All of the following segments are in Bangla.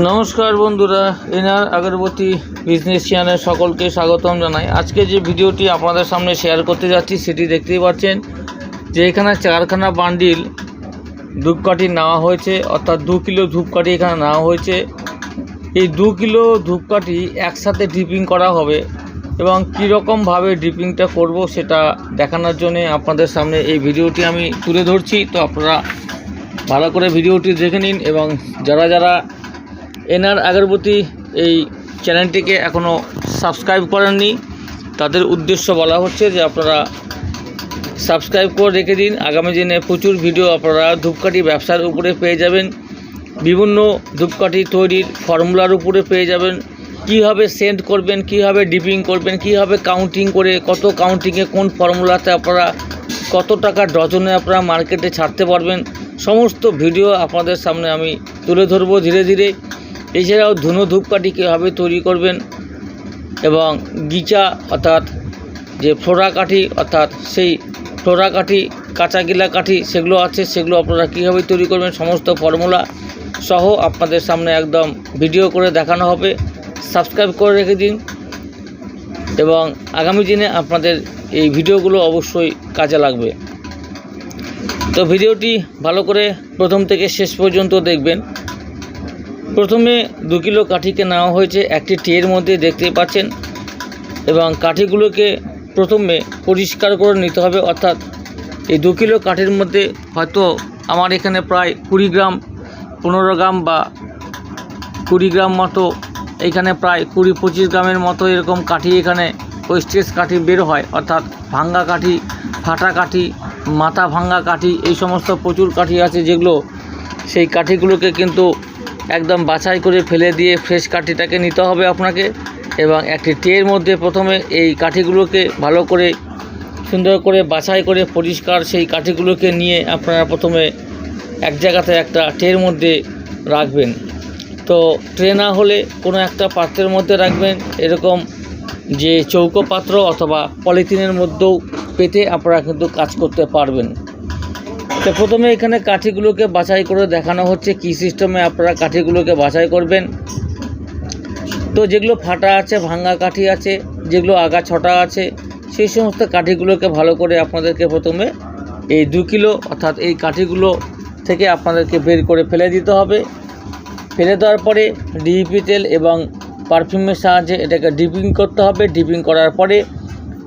নমস্কার বন্ধুরা, এনার আগরবতী বিজনেস চ্যানেল সকলকে স্বাগতম জানাই। আজকে যে ভিডিওটি আপনাদের সামনে শেয়ার করতে যাচ্ছি, সেটি দেখতেই পাচ্ছেন যে এখানে চারখানা বান্ডিল ধূপকাঠি নেওয়া হয়েছে, অর্থাৎ দু কিলো ধূপকাঠি এখানে নেওয়া হয়েছে। এই দু কিলো ধূপকাঠি একসাথে ডিপিং করা হবে এবং কীরকমভাবে ডিপিংটা করব সেটা দেখানোর জন্য আপনাদের সামনে এই ভিডিওটি আমি তুলে ধরছি। তো আপনারা ভালো করে ভিডিওটি দেখে নিন এবং যারা যারা এনআর আগরবতী এই চ্যানেলটিকে এখনও সাবস্ক্রাইব করেননি। তাদের উদ্দেশ্য বলা হচ্ছে যে আপনারা সাবস্ক্রাইব করে রেখে দিন। আগামী দিনে প্রচুর ভিডিও আপনারা ধূপকাঠি ব্যবসার উপরে পেয়ে যাবেন। বিভিন্ন ধূপকাঠি তৈরির ফর্মুলার উপরে পেয়ে যাবেন। কীভাবে সেন্ড করবেন, কীভাবে ডিপিং করবেন, কীভাবে কাউন্টিং করে, কত কাউন্টিংয়ে কোন ফর্মুলাতে আপনারা কত টাকা ডজনে আপনারা মার্কেটে ছাড়তে পারবেন, সমস্ত ভিডিও আপনাদের সামনে আমি তুলে ধরবো ধীরে ধীরে। এছাড়াও ধুনো ধূপকাঠি কীভাবে তৈরি করবেন এবং গিচা অর্থাৎ যে ফ্লোরা কাঠি অর্থাৎ সেই ফ্লোরা কাঠি, কাঁচা গিলা কাঠি সেগুলো আছে, সেগুলো আপনারা কীভাবে তৈরি করবেন সমস্ত ফর্মুলা সহ আপনাদের সামনে একদম ভিডিও করে দেখানো হবে। সাবস্ক্রাইব করে রেখে দিন এবং আগামী দিনে আপনাদের এই ভিডিওগুলো অবশ্যই কাজে লাগবে। তো ভিডিওটি ভালো করে প্রথম থেকে শেষ পর্যন্ত দেখবেন। প্রথমে দু কিলো কাঠিকে নেওয়া হয়েছে একটি টিয়ের মধ্যে দেখতে পাচ্ছেন এবং কাঠিগুলোকে প্রথমে পরিষ্কার করে নিতে হবে, অর্থাৎ এই দু কিলো কাঠির মধ্যে হয়তো আমার এখানে প্রায় কুড়ি গ্রাম, পনেরো গ্রাম বা কুড়ি গ্রাম মতো, এখানে প্রায় কুড়ি পঁচিশ গ্রামের মতো এরকম কাঠি এখানে ওয়েস্টেজ কাঠি বের হয়, অর্থাৎ ভাঙ্গা কাঠি, ফাটা কাঠি, মাথা ভাঙ্গা কাঠি, এই সমস্ত প্রচুর কাঠি আছে যেগুলো সেই কাঠিগুলোকে কিন্তু একদম বাছাই করে ফেলে দিয়ে ফ্রেশ কাঠিটাকে নিতে হবে আপনাকে এবং একটি ট্রের মধ্যে প্রথমে এই কাঠিগুলোকে ভালো করে, সুন্দর করে বাছাই করে পরিষ্কার সেই কাঠিগুলোকে নিয়ে আপনারা প্রথমে এক জায়গাতে একটা ট্রের মধ্যে রাখবেন। তো ট্রে না হলে কোনো একটা পাত্রের মধ্যে রাখবেন। এরকম যে চৌকো পাত্র অথবা পলিথিনের মধ্যেও পেতে আপনারা কিন্তু কাজ করতে পারবেন। তো প্রথমে এখানে কাঠিগুলোকে বাছাই করে দেখানো হচ্ছে, কী সিস্টেমে আপনারা কাঠিগুলোকে বাছাই করবেন। তো যেগুলো ফাটা আছে, ভাঙ্গা কাঠি আছে, যেগুলো আগা ছটা আছে, সেই সমস্ত কাঠিগুলোকে ভালো করে আপনাদেরকে প্রথমে এই দু কিলো অর্থাৎ এই কাঠিগুলো থেকে আপনাদেরকে বের করে ফেলে দিতে হবে। ফেলে দেওয়ার পরে ডিপি তেল এবং পারফিউমের সাহায্যে এটাকে ডিপিং করতে হবে। ডিপিং করার পরে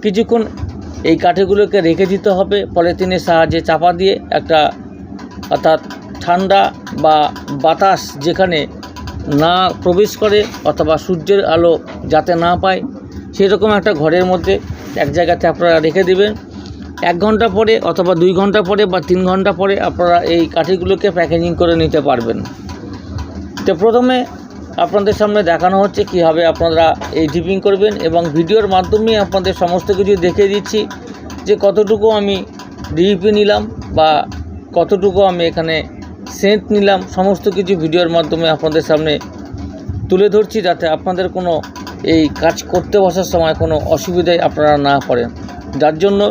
কিছুক্ষণ এই কাঠিগুলোকে রেখে দিতে হবে। পলিথিনের সাহায্যে চাপা দিয়ে একটা অর্থাৎ ঠান্ডা বা বাতাস যেখানে না প্রবেশ করে অথবা সূর্যের আলো যাতে না পায়, সেরকম একটা ঘরের মধ্যে এক জায়গাতে আপনারা রেখে দেবেন। এক ঘণ্টা পরে অথবা দুই ঘণ্টা পরে বা তিন ঘণ্টা পরে আপনারা এই কাঠিগুলোকে প্যাকেজিং করে নিতে পারবেন। তো প্রথমে আপনাদের সামনে দেখানো হচ্ছে কীভাবে আপনারা এই ডিপিং করবেন এবং ভিডিওর মাধ্যমে আপনাদের সমস্ত কিছু দেখিয়ে দিচ্ছি যে কতটুকু আমি ডিপি নিলাম বা কতটুকু আমি এখানে সেন্ট নিলাম, সমস্ত কিছু ভিডিওর মাধ্যমে আপনাদের সামনে তুলে ধরছি যাতে আপনাদের কোনো এই কাজ করতে বসার সময় কোনো অসুবিধায় আপনারা না পড়েন। যার জন্য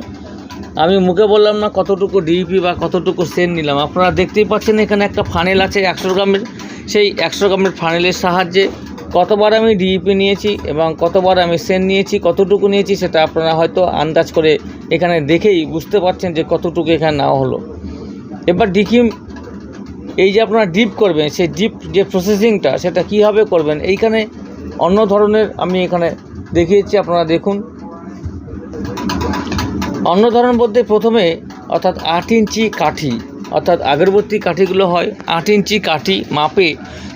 আমি মুখে বললাম না কতটুকু ডিপি বা কতটুকু সেন্ট নিলাম। আপনারা দেখতেই পাচ্ছেন এখানে একটা ফানেল আছে একশো গ্রামের। সেই একশো গ্রামের ফানেলের সাহায্যে কতবার আমি ডিইপি নিয়েছি এবং কতবার আমি সেন নিয়েছি, কতটুকু নিয়েছি সেটা আপনারা হয়তো আন্দাজ করে এখানে দেখেই বুঝতে পারছেন যে কতটুকু এখানে নেওয়া হলো। এবার ডিকিম এই যে আপনারা ডিপ করবেন, সেই ডিপ যে প্রসেসিংটা সেটা কীভাবে করবেন, এইখানে অন্য ধরনের আমি এখানে দেখিয়েছি, আপনারা দেখুন। অন্য ধরন বলতে প্রথমে অর্থাৎ আট ইঞ্চি কাঠি, অর্থাৎ আগরবত্তি কাঠিগুলো হয় আট ইঞ্চি কাঠি মাপে,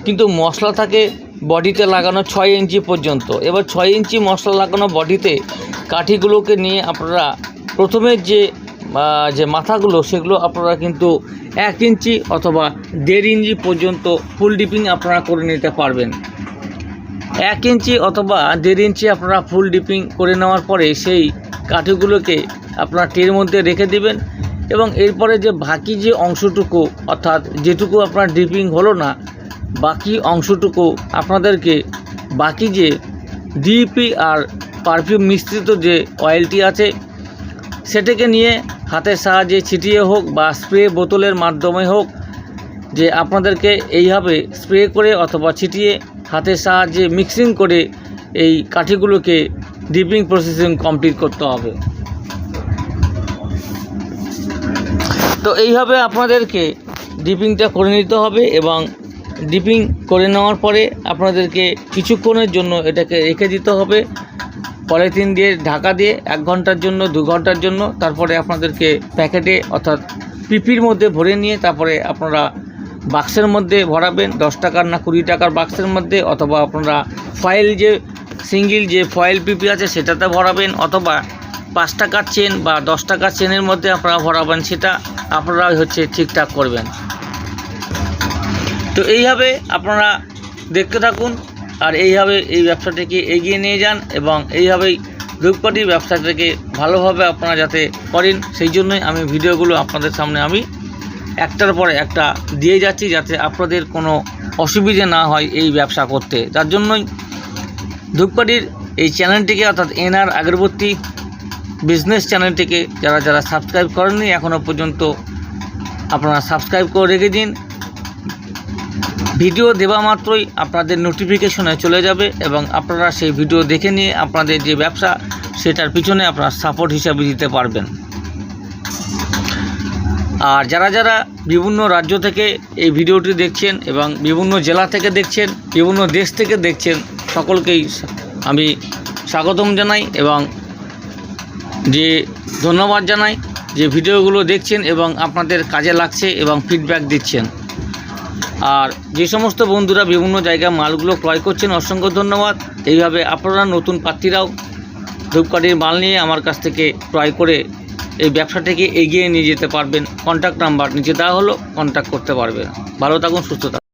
কিন্তু মশলা থাকে বডিতে লাগানো ছয় ইঞ্চি পর্যন্ত। এবার ছয় ইঞ্চি মশলা লাগানো বডিতে কাঠিগুলোকে নিয়ে আপনারা প্রথমে যে যে মাথাগুলো, সেগুলো আপনারা কিন্তু এক ইঞ্চি অথবা দেড় ইঞ্চি পর্যন্ত ফুল ডিপিং আপনারা করে নিতে পারবেন। এক ইঞ্চি অথবা দেড় ইঞ্চি আপনারা ফুল ডিপিং করে নেওয়ার পরে সেই কাঠিগুলোকে আপনার টের মধ্যে রেখে দিবেন এবং এরপরে যে বাকি যে অংশটুকু, অর্থাৎ যেটুকু আপনার ডিপিং হলো না, বাকি অংশটুকু আপনাদেরকে বাকি যে ডিপি আর পারফিউম মিশ্রিত যে অয়েলটি আছে, সেটাকে নিয়ে হাতের সাহায্যে ছিটিয়ে হোক বা স্প্রে বোতলের মাধ্যমে হোক, যে আপনাদেরকে এইভাবে স্প্রে করে অথবা ছিটিয়ে হাতের সাহায্যে মিক্সিং করে এই কাঠিগুলোকে ডিপিং প্রসেসিং কমপ্লিট করতে হবে। তো এইভাবে আপনাদেরকে ডিপিংটা করে নিতে হবে এবং ডিপিং করে নেওয়ার পরে আপনাদেরকে কিছুক্ষণের জন্য এটাকে রেখে দিতে হবে। পলিথিন দিয়ে ঢাকা দিয়ে এক ঘণ্টার জন্য, দু ঘণ্টার জন্য, তারপরে আপনাদেরকে প্যাকেটে অর্থাৎ পিপির মধ্যে ভরে নিয়ে তারপরে আপনারা বাক্সের মধ্যে ভরাবেন, দশ টাকার না কুড়ি টাকার বাক্সের মধ্যে, অথবা আপনারা ফাইল যে সিঙ্গেল যে ফয়েল পিপি আছে সেটাতে ভরাবেন অথবা পাঁচ টাকার চেন বা দশ টাকার চেনের মধ্যে আপনারা ভরাবেন, সেটা আপনারা হচ্ছে ঠিকঠাক করবেন। তো এইভাবে আপনারা দেখতে থাকুন আর এইভাবে এই ব্যবসাটিকে এগিয়ে নিয়ে যান এবং এইভাবেই ধূপকাঠির ব্যবসাটাকে ভালোভাবে আপনারা যাতে করেন, সেই জন্যই আমি ভিডিওগুলো আপনাদের সামনে আমি একটার পরে একটা দিয়ে যাচ্ছি যাতে আপনাদের কোনো অসুবিধে না হয় এই ব্যবসা করতে। যার জন্যই ধূপকাঠির এই চ্যানেলটিকে, অর্থাৎ এনআর আগরবত্তী বিজনেস চ্যানেলটিকে যারা যারা সাবস্ক্রাইব করেননি এখনও পর্যন্ত আপনারা সাবস্ক্রাইব করে রেখে দিন। ভিডিও দেওয়া মাত্রই আপনাদের নোটিফিকেশনে চলে যাবে এবং আপনারা সেই ভিডিও দেখে নিয়ে আপনাদের যে ব্যবসা, সেটার পিছনে আপনারা সাপোর্ট হিসাবে দিতে পারবেন। আর যারা যারা বিভিন্ন রাজ্য থেকে এই ভিডিওটি দেখছেন এবং বিভিন্ন জেলা থেকে দেখছেন, বিভিন্ন দেশ থেকে দেখছেন সকলকেই আমি স্বাগতম জানাই এবং যে ধন্যবাদ জানাই যে ভিডিওগুলো দেখছেন এবং আপনাদের কাজে লাগছে এবং ফিডব্যাক দিচ্ছেন। আর যে সমস্ত বন্ধুরা বিভিন্ন জায়গায় মালগুলো ক্রয় করছেন, অসংখ্য ধন্যবাদ। এইভাবে আপনারা নতুন প্রার্থীরাও ধূপকাঠির মাল নিয়ে আমার কাছ থেকে ক্রয় করে এই ব্যবসাটাকে এগিয়ে নিয়ে যেতে পারবেন। কন্ট্যাক্ট নাম্বার নিচে দেওয়া হলো কন্ট্যাক্ট করতে পারবেন ভালো থাকুন, সুস্থ থাকুন।